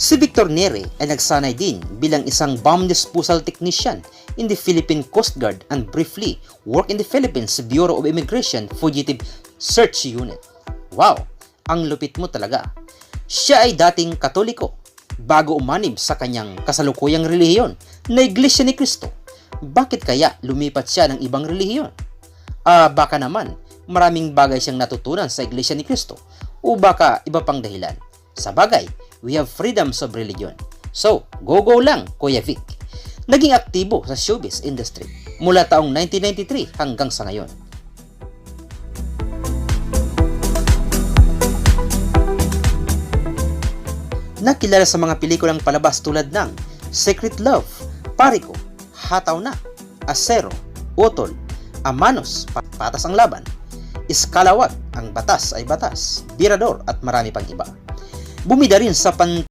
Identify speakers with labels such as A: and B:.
A: Si Victor Neri ay nagsanay din bilang isang bomb disposal technician in the Philippine Coast Guard and briefly worked in the Philippines Bureau of Immigration Fugitive Search Unit. Wow, ang lupit mo talaga. Siya ay dating katoliko bago umanib sa kanyang kasalukuyang relihiyon na Iglesia ni Cristo. Bakit kaya lumipat siya ng ibang relihiyon? Ah, baka naman maraming bagay siyang natutunan sa Iglesia ni Cristo o baka iba pang dahilan. Sa bagay, we have freedoms of religion. So, go-go lang, Kuya Vic. Naging aktibo sa showbiz industry mula taong 1993 hanggang sa ngayon. Nakilala sa mga pelikulang palabas tulad ng Secret Love, Parico, Hataw Na, Asero, Utol, Amanos, Pa- Patas ang Laban, Iskalawag, Ang Batas ay Batas, Birador at marami pang iba. Bumida rin sa pan